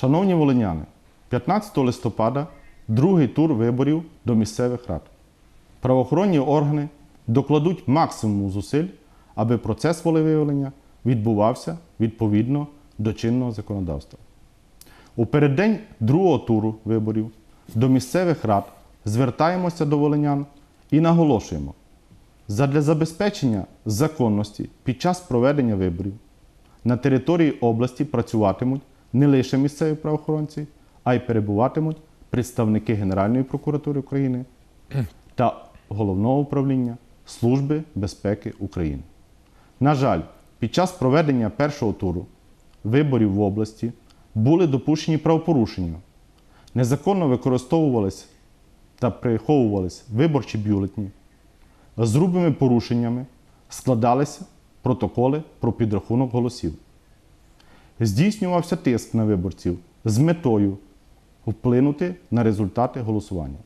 Шановні волиняни, 15 листопада другий тур виборів до місцевих рад. Правоохоронні органи докладуть максимум зусиль, аби процес волевиявлення відбувався відповідно до чинного законодавства. У переддень другого туру виборів до місцевих рад звертаємося до волинян і наголошуємо, задля забезпечення законності під час проведення виборів на території області працюватимуть не лише місцеві правоохоронці, а й перебуватимуть представники Генеральної прокуратури України та Головного управління Служби безпеки України. На жаль, під час проведення першого туру виборів в області були допущені правопорушення. Незаконно використовувались та приховувались виборчі бюлетні. З грубими порушеннями складалися протоколи про підрахунок голосів. Здійснювався тиск на виборців з метою вплинути на результати голосування.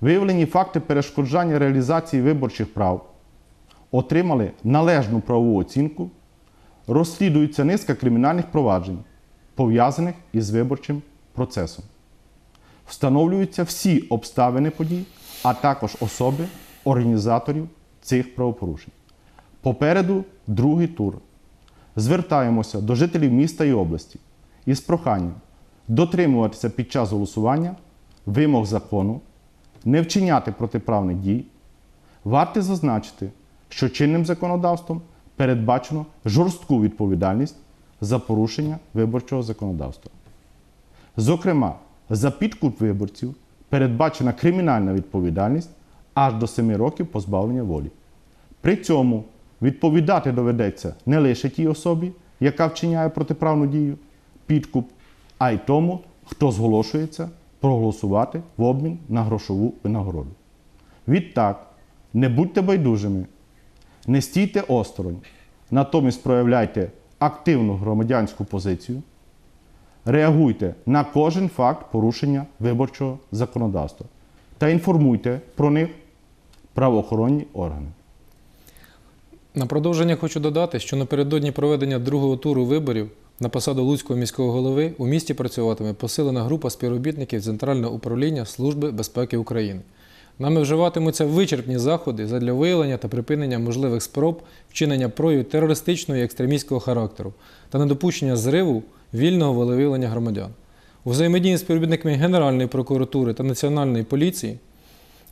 Виявлені факти перешкоджання реалізації виборчих прав отримали належну правову оцінку, розслідується низка кримінальних проваджень, пов'язаних із виборчим процесом. Встановлюються всі обставини подій, а також особи організаторів цих правопорушень. Попереду другий тур. Звертаємося до жителів міста і області із проханням дотримуватися під час голосування вимог закону, не вчиняти протиправних дій. Варто зазначити, що чинним законодавством передбачено жорстку відповідальність за порушення виборчого законодавства. Зокрема, за підкуп виборців передбачена кримінальна відповідальність аж до 7 років позбавлення волі. При цьому відповідати доведеться не лише тій особі, яка вчиняє протиправну дію, підкуп, а й тому, хто зголошується проголосувати в обмін на грошову винагороду. Відтак, не будьте байдужими, не стійте осторонь, натомість проявляйте активну громадянську позицію, реагуйте на кожен факт порушення виборчого законодавства та інформуйте про них правоохоронні органи. На продовження хочу додати, що напередодні проведення другого туру виборів на посаду Луцького міського голови у місті працюватиме посилена група співробітників Центрального управління Служби безпеки України. Нами вживатимуться вичерпні заходи задля виявлення та припинення можливих спроб вчинення проявів терористичного і екстремістського характеру та недопущення зриву вільного волевиявлення громадян. У взаємодії з співробітниками Генеральної прокуратури та Національної поліції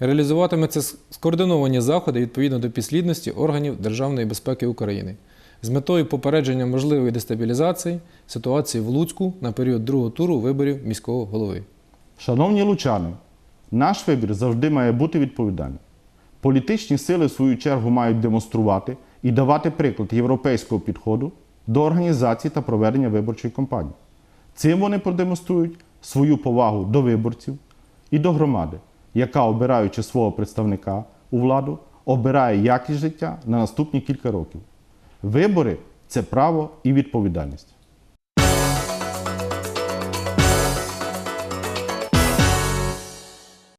Реалізуватимуться скоординовані заходи відповідно до підслідності органів Державної безпеки України з метою попередження можливої дестабілізації ситуації в Луцьку на період другого туру виборів міського голови. Шановні лучани, наш вибір завжди має бути відповідальним. Політичні сили, в свою чергу, мають демонструвати і давати приклад європейського підходу до організації та проведення виборчої кампанії. Цим вони продемонструють свою повагу до виборців і до громади, яка, обираючи свого представника у владу, обирає якість життя на наступні кілька років. Вибори це право і відповідальність.